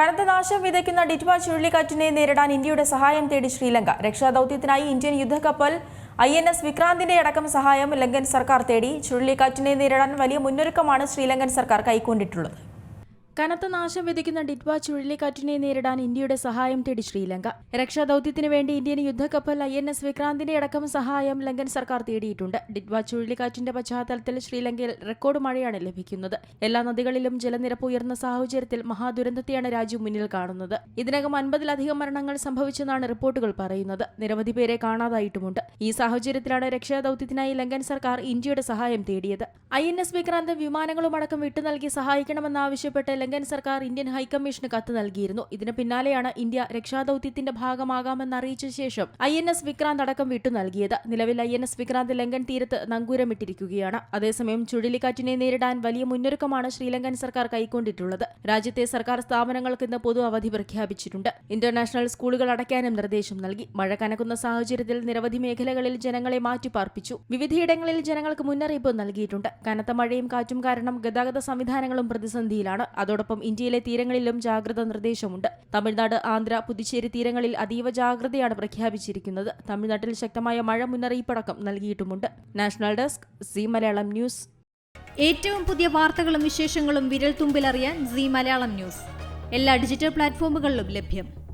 കനത്ത നാശം വിതയ്ക്കുന്ന ഡിറ്റ്മ ചുഴലിക്കാറ്റിനെ നേരിടാൻ ഇന്ത്യയുടെ സഹായം തേടി ശ്രീലങ്ക. രക്ഷാദൌത്യത്തിനായി ഇന്ത്യൻ യുദ്ധക്കപ്പൽ ഐ എൻ എസ് വിക്രാന്തിന്റെ അടക്കം സഹായം ലങ്കൻ സർക്കാർ തേടി. ചുഴലിക്കാറ്റിനെ നേരിടാൻ വലിയ മുന്നൊരുക്കമാണ് ശ്രീലങ്കൻ സർക്കാർ കൈക്കൊണ്ടിട്ടുള്ളത്. കനത്ത നാശം വിതയ്ക്കുന്ന ഡിറ്റ്വ ചുഴലിക്കാറ്റിനെ നേരിടാൻ ഇന്ത്യയുടെ സഹായം തേടി ശ്രീലങ്ക. രക്ഷാദൌത്യത്തിന് വേണ്ടി ഇന്ത്യൻ യുദ്ധക്കപ്പൽ ഐ എൻ എസ് വിക്രാന്തിന്റെ അടക്കം സഹായം ലങ്കൻ സർക്കാർ തേടിയിട്ടുണ്ട്. ഡിറ്റ്വ ചുഴലിക്കാറ്റിന്റെ പശ്ചാത്തലത്തിൽ ശ്രീലങ്കയിൽ റെക്കോർഡ് മഴയാണ് ലഭിക്കുന്നത്. എല്ലാ നദികളിലും ജലനിരപ്പ് ഉയർന്ന സാഹചര്യത്തിൽ മഹാദുരന്തത്തെയാണ് രാജ്യം മുന്നിൽ കാണുന്നത്. ഇതിനകം അൻപതിലധികം മരണങ്ങൾ സംഭവിച്ചെന്നാണ് റിപ്പോർട്ടുകൾ പറയുന്നത്. നിരവധി പേരെ കാണാതായിട്ടുമുണ്ട്. ഈ സാഹചര്യത്തിലാണ് രക്ഷാദൌത്യത്തിനായി ലങ്കൻ സർക്കാർ ഇന്ത്യയുടെ സഹായം തേടിയത്. ഐ എൻ എസ് വിക്രാന്ത് വിമാനങ്ങളുമടക്കം വിട്ടു നൽകി സഹായിക്കണമെന്നാവശ്യപ്പെട്ട് ലങ്കൻ സർക്കാർ ഇന്ത്യൻ ഹൈക്കമ്മീഷന് കത്ത് നൽകിയിരുന്നു. ഇതിന് പിന്നാലെയാണ് ഇന്ത്യ രക്ഷാദൌത്യത്തിന്റെ ഭാഗമാകാമെന്ന് അറിയിച്ച ശേഷം ഐ എൻ എസ് വിക്രാന്ത് അടക്കം വിട്ടു നൽകിയത്. നിലവിൽ I N S Vikrant Lankan തീരത്ത് നങ്കൂരമിട്ടിരിക്കുകയാണ് അതേസമയം ചുഴലിക്കാറ്റിനെ നേരിടാൻ വലിയ മുന്നൊരുക്കമാണ് ശ്രീലങ്കൻ സർക്കാർ കൈക്കൊണ്ടിട്ടുള്ളത്. രാജ്യത്തെ സർക്കാർ സ്ഥാപനങ്ങൾക്ക് ഇന്ന് പൊതു അവധി പ്രഖ്യാപിച്ചിട്ടുണ്ട്. ഇന്റർനാഷണൽ സ്കൂളുകൾ അടയ്ക്കാനും നിർദ്ദേശം നൽകി. മഴ കനക്കുന്ന സാഹചര്യത്തിൽ നിരവധി മേഖലകളിൽ ജനങ്ങളെ മാറ്റിപ്പാർപ്പിച്ചു. വിവിധയിടങ്ങളിൽ ജനങ്ങൾക്ക് മുന്നറിയിപ്പ് നൽകിയിട്ടുണ്ട്. കനത്ത മഴയും കാറ്റും കാരണം ഗതാഗത സംവിധാനങ്ങളും പ്രതിസന്ധിയിലാണ്. അതോടൊപ്പം ഇന്ത്യയിലെ തീരങ്ങളിലും ജാഗ്രത നിർദ്ദേശമുണ്ട്. തമിഴ്നാട് ആന്ധ്ര പുതുച്ചേരി തീരങ്ങളിൽ അതീവ ജാഗ്രതയാണ് പ്രഖ്യാപിച്ചിരിക്കുന്നത്. തമിഴ്നാട്ടിൽ ശക്തമായ മഴ മുന്നറിയിപ്പടക്കം നൽകിയിട്ടുമുണ്ട്. National desk C Malayalam news. ഏറ്റവും പുതിയ വാർത്തകളും വിശേഷങ്ങളും വിരൽ തുമ്പിലറിയാൻ സി മലയാളം ന്യൂസ്. എല്ലാ ഡിജിറ്റൽ പ്ലാറ്റ്ഫോമുകളിലും ലഭ്യം.